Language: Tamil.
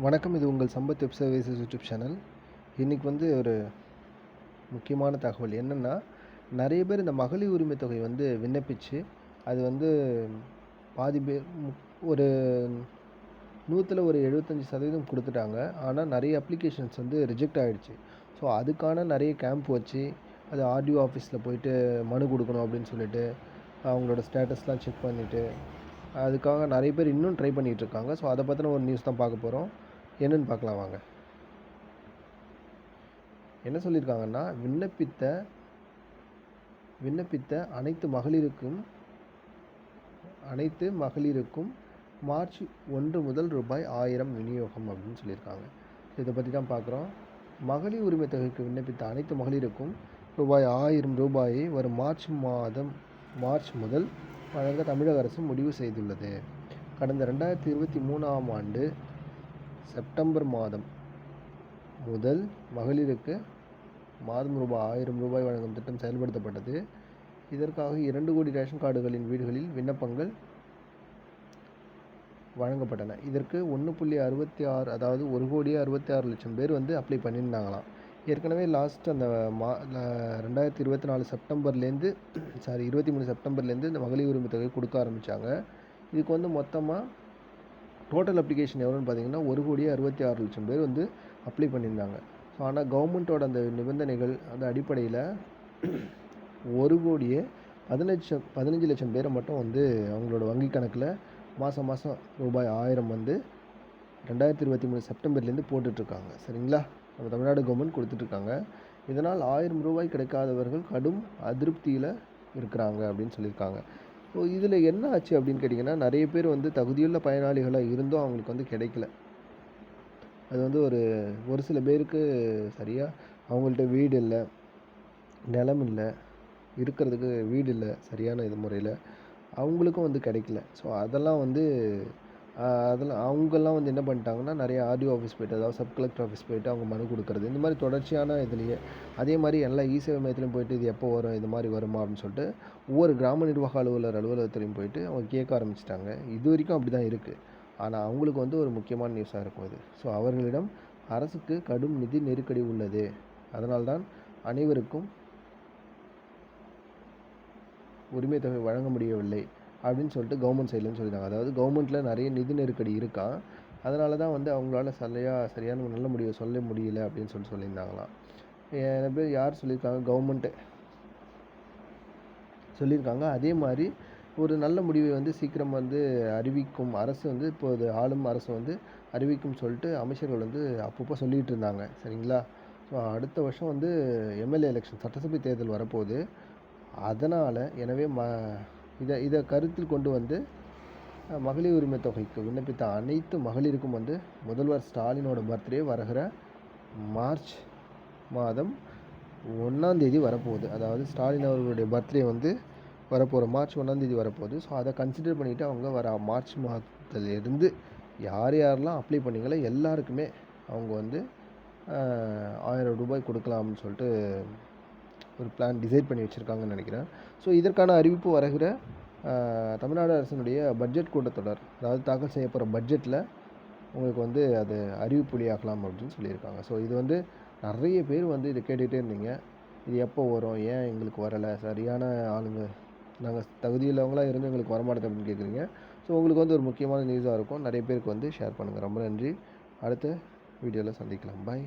வணக்கம் இது உங்கள் Sampath web services YouTube channel. இன்றைக்கி வந்து ஒரு முக்கியமான தகவல் என்னென்னா நிறைய பேர் இந்த மகளிர் உரிமை தொகை வந்து விண்ணப்பிச்சு அது வந்து பாதி பேர் மு- ஒரு நூற்றில் ஒரு எழுபத்தஞ்சி சதவீதம் கொடுத்துட்டாங்க. ஆனால் நிறைய அப்ளிகேஷன்ஸ் வந்து ரிஜெக்ட் ஆகிடுச்சு ஸோ அதுக்கான நிறைய கேம்ப் வச்சு அது ஆர்டிஓ ஆஃபீஸில் போயிட்டு மனு கொடுக்கணும் அப்படின்னு சொல்லிட்டு அவங்களோட ஸ்டேட்டஸ்லாம் செக் பண்ணிவிட்டு அதுக்காக நிறைய பேர் இன்னும் ட்ரை பண்ணிகிட்டு இருக்காங்க. ஸோ அதை பற்றின ஒரு நியூஸ் தான் பார்க்க போகிறோம் என்னன்னு பார்க்கலாம் வாங்க. என்ன சொல்லியிருக்காங்கன்னா விண்ணப்பித்த விண்ணப்பித்த அனைத்து மகளிருக்கும் அனைத்து மகளிருக்கும் மார்ச் ஒன்று முதல் ரூபாய் ஆயிரம் விநியோகம் அப்படின்னு சொல்லியிருக்காங்க. இதை பற்றி தான் பார்க்குறோம். மகளிர் உரிமை தொகைக்கு விண்ணப்பித்த அனைத்து மகளிருக்கும் ரூபாய் ஆயிரம் ரூபாயை வரும் மார்ச் மாதம் மார்ச் முதல் வழங்க தமிழக அரசு முடிவு செய்துள்ளது. கடந்த ரெண்டாயிரத்தி இருபத்தி மூணாம் ஆண்டு செப்டம்பர் மாதம் முதல் மகளிருக்கு மாதம் ரூபாய் ஆயிரம் ரூபாய் வழங்கும் திட்டம் செயல்படுத்தப்பட்டது. இதற்காக இரண்டு கோடி ரேஷன் கார்டுகளின் வீடுகளில் விண்ணப்பங்கள் வழங்கப்பட்டன. இதற்கு ஒன்று புள்ளி அறுபத்தி ஆறு அதாவது ஒரு கோடியே அறுபத்தி ஆறு லட்சம் பேர் வந்து அப்ளை பண்ணியிருந்தாங்களாம். ஏற்கனவே லாஸ்ட் அந்த மா ரெண்டாயிரத்தி இருபத்தி நாலு செப்டம்பர்லேருந்து சாரி இருபத்தி மூணு செப்டம்பர்லேருந்து இந்த மகளிர் உரிமை தொகை கொடுக்க ஆரம்பித்தாங்க இதுக்கு வந்து மொத்தமாக டோட்டல் அப்ளிகேஷன் எவ்வளோன்னு பார்த்தீங்கன்னா ஒரு கோடியே அறுபத்தி ஆறு லட்சம் பேர் வந்து அப்ளை பண்ணியிருந்தாங்க. ஸோ ஆனால் கவர்மெண்ட்டோட அந்த நிபந்தனைகள் அந்த அடிப்படையில் ஒரு கோடியே பதினஞ்சு பதினஞ்சு லட்சம் பேரை மட்டும் வந்து அவங்களோட வங்கி கணக்கில் மாதம் மாதம் ரூபாய் ஆயிரம் வந்து ரெண்டாயிரத்தி இருபத்தி மூணு செப்டம்பர்லேருந்து போட்டுட்ருக்காங்க. சரிங்களா? நம்ம தமிழ்நாடு கவர்மெண்ட் கொடுத்துட்ருக்காங்க. இதனால் ஆயிரம் ரூபாய் கிடைக்காதவர்கள் கடும் அதிருப்தியில் இருக்கிறாங்க அப்படின்னு சொல்லியிருக்காங்க. இதில் என்ன ஆச்சு அப்படின்னு கேட்டிங்கன்னா நிறைய பேர் வந்து தகுதியுள்ள பயனாளிகளாக இருந்தும் அவங்களுக்கு வந்து கிடைக்கல. அது வந்து ஒரு ஒரு சில பேருக்கு சரியாக அவங்கள்ட்ட வீடு இல்லை நிலம் இல்லை இருக்கிறதுக்கு வீடு இல்லை சரியான இது முறையில் அவங்களுக்கும் வந்து கிடைக்கல. ஸோ அதெல்லாம் வந்து அதில் அதெல்லாம் அவங்கெல்லாம் வந்து என்ன பண்ணிட்டாங்கன்னா நிறைய ஆர்டிஓ ஆஃபீஸ் போயிட்டு அதாவது சப் கலெக்டர் ஆஃபீஸ் போயிட்டு அவங்க மனு கொடுக்குறது. இந்த மாதிரி தொடர்ச்சியான இதுலேயே அதே மாதிரி எல்லா இ சேவை மையத்துலையும் போயிட்டு இது எப்போ வரும் இது மாதிரி வருமா அப்படின்னு சொல்லிட்டு ஒவ்வொரு கிராம நிர்வாக அலுவலர் அலுவலகத்துலையும் போயிட்டு அவங்க கேட்க ஆரம்பிச்சிட்டாங்க. இது வரைக்கும் அப்படி தான் இருக்குது ஆனால் அவங்களுக்கு வந்து ஒரு முக்கியமான நியூஸாக இருக்கும் இது. ஸோ அவர்களிடம் அரசுக்கு கடும் நிதி நெருக்கடி உள்ளது. அதனால்தான் அனைவருக்கும் உரிமை தொகை வழங்க முடியவில்லை. அப்படின்னு சொல்லிட்டு கவர்மெண்ட் சைட்லேருந்து சொல்லியிருக்காங்க அதாவது கவர்மெண்ட்டில் நிறைய நிதி நெருக்கடி இருக்கா? அதனால தான் வந்து அவங்களால சரியாக சரியான நல்ல முடிவை சொல்ல முடியல அப்படின்னு சொல்லிட்டு சொல்லியிருந்தாங்களாம். நிறைய பேர் யார் சொல்லியிருக்காங்க? கவர்மெண்ட்டு சொல்லியிருக்காங்க. அதே மாதிரி ஒரு நல்ல முடிவை வந்து சீக்கிரம் வந்து அறிவிக்கும் அரசு வந்து இப்போது ஆளும் அரசு வந்து அறிவிக்கும் சொல்லிட்டு அமைச்சர்கள் வந்து அப்பப்போ சொல்லிகிட்டு இருந்தாங்க. சரிங்களா? ஸோ அடுத்த வருஷம் வந்து எம்எல்ஏ எலெக்ஷன் சட்டசபை தேர்தல் வரப்போகுது. அதனால் எனவே ம இதை இதை கருத்தில் கொண்டு வந்து மகளிர் உரிமை தொகைக்கு விண்ணப்பித்த அனைத்து மகளிருக்கும் வந்து முதல்வர் ஸ்டாலினோட பர்த்டே வருகிற மார்ச் மாதம் ஒன்றாந்தேதி வரப்போகுது. அதாவது ஸ்டாலின் அவர்களுடைய பர்த்டே வந்து வரப்போகிற மார்ச் ஒன்றாந்தேதி வரப்போகுது. ஸோ அதை கன்சிடர் பண்ணிவிட்டு அவங்க வர மார்ச் மாதத்துலேருந்து யார் யாரெல்லாம் அப்ளை பண்ணிங்களோ எல்லாருக்குமே அவங்க வந்து ஆயிரம் ரூபாய் கொடுக்கலாம்னு சொல்லிட்டு ஒரு பிளான் டிசைட் பண்ணி வச்சுருக்காங்கன்னு நினைக்கிறேன். ஸோ இதற்கான அறிவிப்பு வருகிற தமிழ்நாடு அரசினுடைய பட்ஜெட் கூட்டத்தொடர் அதாவது தாக்கல் செய்யப்படுற பட்ஜெட்டில் உங்களுக்கு வந்து அது அறிவிப்புலியாகலாம் அப்படின்னு சொல்லியிருக்காங்க. ஸோ இது வந்து நிறைய பேர் வந்து இதை கேட்டுகிட்டே இருந்தீங்க. இது எப்போ வரும்? ஏன் எங்களுக்கு வரலை? சரியான ஆளுங்க நாங்கள் தகுதியுள்ளவங்களாக இருந்து எங்களுக்கு வரமாட்டது அப்படின்னு கேட்குறீங்க ஸோ உங்களுக்கு வந்து ஒரு முக்கியமான நியூஸாக இருக்கும். நிறைய பேருக்கு வந்து ஷேர் பண்ணுங்கள் ரொம்ப நன்றி. அடுத்த வீடியோவில் சந்திக்கலாம். பாய்